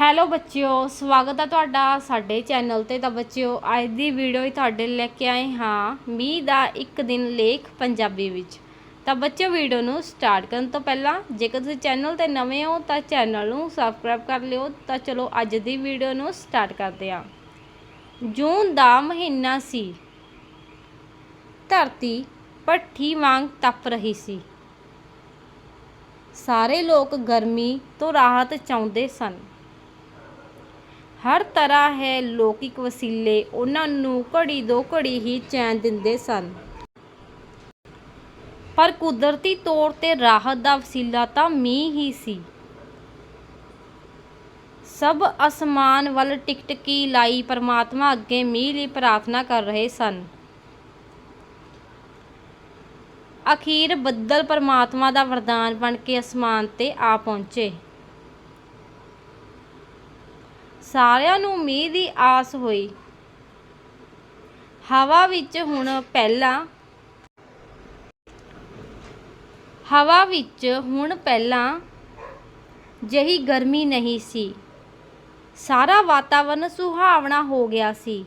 Hello ਬੱਚਿਓ, ਸਵਾਗਤ ਹੈ ਤੁਹਾਡਾ ਸਾਡੇ ਚੈਨਲ ਤੇ। ਤਾਂ ਬੱਚਿਓ, ਅੱਜ ਦੀ ਵੀਡੀਓ ਹੀ ਤੁਹਾਡੇ ਲੈ ਕੇ ਆਏ ਹਾਂ, ਮੀਂਹ ਦਾ ਇੱਕ ਦਿਨ ਲੇਖ ਪੰਜਾਬੀ ਵਿੱਚ। ਤਾਂ ਬੱਚਿਓ ਵੀਡੀਓ ਨੂੰ ਸਟਾਰਟ ਕਰਨ ਤੋਂ ਪਹਿਲਾਂ, ਜੇਕਰ ਤੁਸੀਂ ਚੈਨਲ ਤੇ ਨਵੇਂ ਹੋ, ਤਾਂ ਚੈਨਲ ਨੂੰ ਸਬਸਕ੍ਰਾਈਬ ਕਰ ਲਿਓ। ਤਾਂ ਚਲੋ, ਅੱਜ ਦੀ ਵੀਡੀਓ ਨੂੰ ਸਟਾਰਟ ਕਰਦੇ ਹਾਂ। ਜੂਨ ਦਾ ਮਹੀਨਾ ਸੀ। ਧਰਤੀ ਭੱਠੀ ਵਾਂਗ ਤਪ ਰਹੀ ਸੀ। ਸਾਰੇ ਲੋਕ ਗਰਮੀ ਤੋਂ ਰਾਹਤ ਚਾਹੁੰਦੇ ਸਨ। ਹਰ ਤਰ੍ਹਾਂ ਹੈ ਲੌਕਿਕ ਵਸੀਲੇ, ਉਹਨਾਂ ਨੂੰ ਘੜੀ ਦੋ ਘੜੀ ਹੀ ਚੈਨ ਦਿੰਦੇ ਸਨ। ਪਰ ਕੁਦਰਤੀ ਤੌਰ ਤੇ ਰਾਹਤ ਦਾ ਵਸੀਲਾ ਤਾਂ ਮੀਂਹ ਹੀ ਸੀ। ਸਭ ਅਸਮਾਨ ਵੱਲ ਟਿਕਟਕੀ ਲਾਈ ਪਰਮਾਤਮਾ ਅੱਗੇ ਮੀਂਹ ਲਈ ਪ੍ਰਾਰਥਨਾ ਕਰ ਰਹੇ ਸਨ। ਅਖੀਰ ਬੱਦਲ ਪਰਮਾਤਮਾ ਦਾ ਵਰਦਾਨ ਬਣ ਕੇ ਅਸਮਾਨ ਤੇ ਆ ਪਹੁੰਚੇ। ਸਾਰਿਆਂ ਨੂੰ ਮੀਂਹ ਦੀ ਆਸ ਹੋਈ। ਹਵਾ ਵਿੱਚ ਹੁਣ ਪਹਿਲਾਂ ਹਵਾ ਵਿੱਚ ਹੁਣ ਪਹਿਲਾਂ ਜਹੀ ਗਰਮੀ ਨਹੀਂ ਸੀ। ਸਾਰਾ ਵਾਤਾਵਰਨ ਸੁਹਾਵਣਾ ਹੋ ਗਿਆ ਸੀ।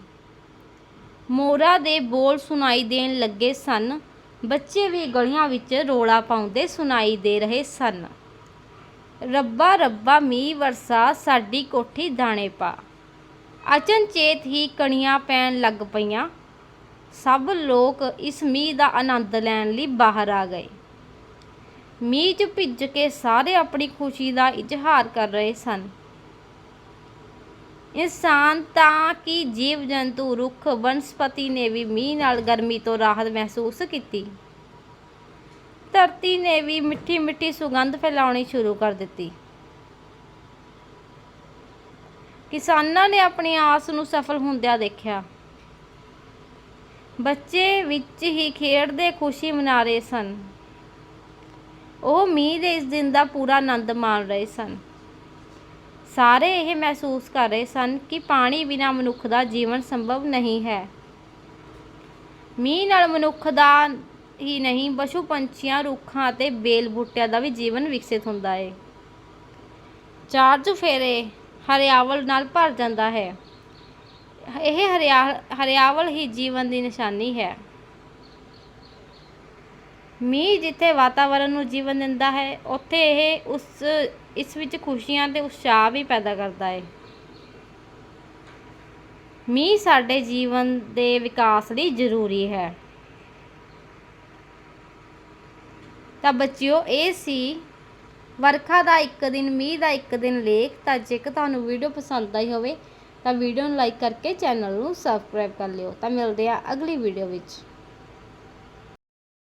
ਮੋਰਾ ਦੇ ਬੋਲ ਸੁਣਾਈ ਦੇਣ ਲੱਗੇ ਸਨ। ਬੱਚੇ ਵੀ ਗਲੀਆਂ ਵਿੱਚ ਰੋਲਾ ਪਾਉਂਦੇ ਸੁਣਾਈ ਦੇ ਰਹੇ ਸਨ। ਰੱਬਾ ਰੱਬਾ ਮੀਂਹ ਵਰਸਾ ਸਾਡੀ ਕੋਠੀ ਦਾਣੇ ਪਾ। ਅਚਨਚੇਤ ਹੀ ਕਣੀਆਂ ਪੈਣ ਲੱਗ ਪਈਆਂ। ਸਭ ਲੋਕ ਇਸ ਮੀਂਹ ਦਾ ਆਨੰਦ ਲੈਣ ਲਈ ਬਾਹਰ ਆ ਗਏ। ਮੀਂਹ 'ਚ ਭਿੱਜ ਕੇ ਸਾਰੇ ਆਪਣੀ ਖੁਸ਼ੀ ਦਾ ਇਜ਼ਹਾਰ ਕਰ ਰਹੇ ਸਨ। ਇਨਸਾਨ ਤਾਂ ਕਿ ਜੀਵ ਜੰਤੂ ਰੁੱਖ ਵਨਸਪਤੀ ਨੇ ਵੀ ਮੀਂਹ ਨਾਲ ਗਰਮੀ ਤੋਂ ਰਾਹਤ ਮਹਿਸੂਸ ਕੀਤੀ। ਧਰਤੀ ਨੇ ਵੀ ਮਿੱਠੀ ਮਿੱਠੀ ਸੁਗੰਧ ਫੈਲਾਉਣੀ ਸ਼ੁਰੂ ਕਰ ਦਿੱਤੀ। ਕਿਸਾਨਾਂ ਨੇ ਆਪਣੀ ਆਸ ਨੂੰ ਸਫਲ ਹੁੰਦਿਆਂ ਦੇਖਿਆ। ਬੱਚੇ ਵਿੱਚ ਹੀ ਖੇਡਦੇ ਖੁਸ਼ੀ ਮਨਾ ਰਹੇ ਸਨ। ਉਹ ਮੀਂਹ ਦੇ ਇਸ ਦਿਨ ਦਾ ਪੂਰਾ ਆਨੰਦ ਮਾਣ ਰਹੇ ਸਨ। ਸਾਰੇ ਇਹ ਮਹਿਸੂਸ ਕਰ ਰਹੇ ਸਨ ਕਿ ਪਾਣੀ ਬਿਨਾ ਮਨੁੱਖ ਦਾ ਜੀਵਨ ਸੰਭਵ ਨਹੀਂ ਹੈ। ਮੀਂਹ ਨਾਲ ਮਨੁੱਖ ਦਾ ਹੀ ਨਹੀਂ, ਪਸ਼ੂ ਪੰਛੀਆਂ, ਰੁੱਖਾਂ ਅਤੇ ਬੇਲ ਬੂਟਿਆਂ ਦਾ ਵੀ ਜੀਵਨ ਵਿਕਸਿਤ ਹੁੰਦਾ ਹੈ ਚਾਰ ਚੁਫੇਰੇ ਹਰਿਆਵਲ ਨਾਲ ਭਰ ਜਾਂਦਾ ਹੈ। ਇਹ ਹਰਿਆ, ਹਰਿਆਵਲ ਹੀ ਜੀਵਨ ਦੀ ਨਿਸ਼ਾਨੀ ਹੈ। ਮੀਂਹ ਜਿੱਥੇ ਵਾਤਾਵਰਣ ਨੂੰ ਜੀਵਨ ਦਿੰਦਾ ਹੈ, ਉੱਥੇ ਇਹ ਉਸ, ਇਸ ਵਿੱਚ ਖੁਸ਼ੀਆਂ ਤੇ ਉਤਸ਼ਾਹ ਵੀ ਪੈਦਾ ਕਰਦਾ ਹੈ ਮੀਂਹ ਸਾਡੇ ਜੀਵਨ ਦੇ ਵਿਕਾਸ ਲਈ ਜ਼ਰੂਰੀ ਹੈ। ਤਾਂ ਬੱਚਿਓ, ਇਹ ਸੀ ਵਰਖਾ ਦਾ ਇੱਕ ਦਿਨ, ਮੀਂਹ ਦਾ ਇੱਕ ਦਿਨ ਲੇਖ। ਤਾਂ ਜੇਕਰ ਤੁਹਾਨੂੰ ਵੀਡੀਓ ਪਸੰਦ ਆਈ ਹੋਵੇ, ਤਾਂ ਵੀਡੀਓ ਨੂੰ ਲਾਈਕ ਕਰਕੇ ਚੈਨਲ ਨੂੰ ਸਬਸਕ੍ਰਾਈਬ ਕਰ ਲਿਓ। ਤਾਂ ਮਿਲਦੇ ਆ ਅਗਲੀ ਵੀਡੀਓ ਵਿੱਚ।